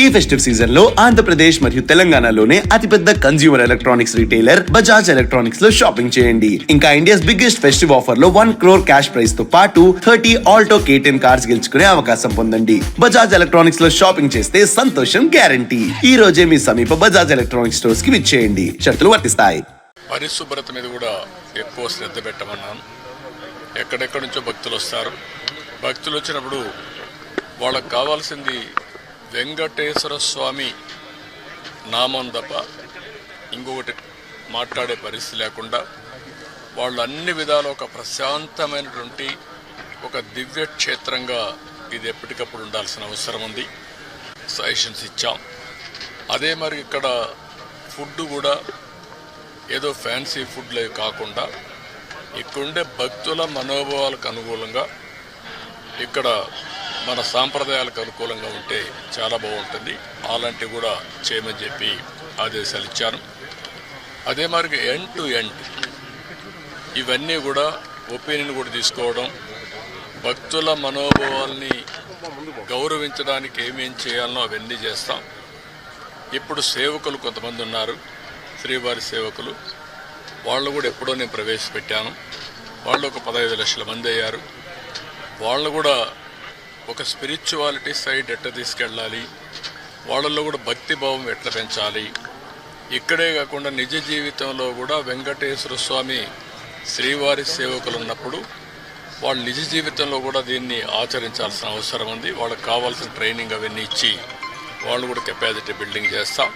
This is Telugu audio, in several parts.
ఈ ఫెస్టివ్ సీజన్లో ఆంధ్రప్రదేశ్ మరియు తెలంగాణలోనే అతిపెద్ద కన్స్యూమర్ ఎలక్ట్రానిక్స్ రిటైలర్ బజాజ్ ఎలక్ట్రానిక్స్లో షాపింగ్ చేయండి. ఇంకా ఇండియాస్ బిగ్గెస్ట్ ఫెస్టివ్ ఆఫర్లో వన్ క్రోర్ క్యాష్ ప్రైస్తో పాటు thirty Alto K ten cars గెలుచుకునే అవకాశం పొందండి. బజాజ్ ఎలక్ట్రానిక్స్లో షాపింగ్ చేస్తే సంతోషం గ్యారంటీ ఈ రోజే మీ సమీప బజాజ్ ఎలక్ట్రానిక్స్ స్టోర్స్కి విచ్చేయండి. షరతులు వర్తిస్తాయి. పరిశుభ్రత మీద కూడా ఎక్కువ శ్రద్ధ పెట్టమన్నాను. ఎక్కడెక్కడి నుంచో భక్తులు వస్తారు. భక్తులు వచ్చినప్పుడు వాళ్ళకి కావాల్సింది వెంకటేశ్వర స్వామి నామం తప్ప ఇంకొకటి మాట్లాడే పరిస్థితి లేకుండా వాళ్ళు అన్ని విధాలు ఒక ప్రశాంతమైనటువంటి ఒక దివ్య క్షేత్రంగా ఇది ఎప్పటికప్పుడు ఉండాల్సిన అవసరం ఉంది. సజెషన్స్ ఇచ్చాం. అదే మరి ఇక్కడ ఫుడ్ కూడా ఏదో ఫ్యాన్సీ ఫుడ్లే కాకుండా ఇక్కడుండే భక్తుల మనోభావాలకు అనుకూలంగా ఇక్కడ మన సాంప్రదాయాలకు అనుకూలంగా ఉంటే చాలా బాగుంటుంది. అలాంటివి కూడా చేయమని చెప్పి ఆదేశాలు ఇచ్చాను. అదే మరి ఎండ్ టు ఎండ్ ఇవన్నీ కూడా ఒపీనియన్ కూడా తీసుకోవడం భక్తుల మనోభావాల్ని గౌరవించడానికి ఏమేం చేయాలనో అవన్నీ చేస్తాం. ఇప్పుడు సేవకులు కొంతమంది ఉన్నారు శ్రీవారి సేవకులు. వాళ్ళు కూడా ఎప్పుడో నేను ప్రవేశపెట్టాను. వాళ్ళు ఒక పదహైదు లక్షల మంది అయ్యారు. వాళ్ళు కూడా ఒక స్పిరిచువాలిటీ సైడ్ ఎట్లా తీసుకెళ్ళాలి? వాళ్ళల్లో కూడా భక్తి భావం ఎట్లా పెంచాలి? ఇక్కడే కాకుండా నిజ జీవితంలో కూడా వెంకటేశ్వర స్వామి శ్రీవారి సేవకులు ఉన్నప్పుడు వాళ్ళు నిజ జీవితంలో కూడా దీన్ని ఆచరించాల్సిన అవసరం ఉంది. వాళ్ళకి కావాల్సిన ట్రైనింగ్ అవన్నీ ఇచ్చి వాళ్ళు కూడా కెపాసిటీ బిల్డింగ్ చేస్తాం.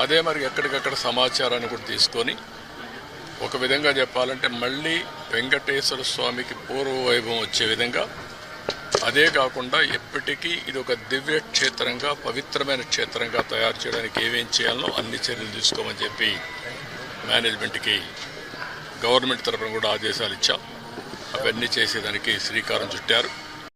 అదే మరి ఎక్కడికక్కడ సమాచారాన్ని కూడా తీసుకొని ఒక విధంగా చెప్పాలంటే మళ్ళీ వెంకటేశ్వర స్వామికి పూర్వ వైభవం వచ్చే విధంగా అదే కాకుండా ఎప్పటికీ ఇది ఒక దివ్య క్షేత్రంగా పవిత్రమైన క్షేత్రంగా తయారు చేయడానికి ఏమేం చేయాలో అన్ని చర్యలు తీసుకోమని చెప్పి మేనేజ్మెంట్కి గవర్నమెంట్ తరఫున కూడా ఆదేశాలు ఇచ్చాం. అవన్నీ చేసేదానికి శ్రీకారం చుట్టారు.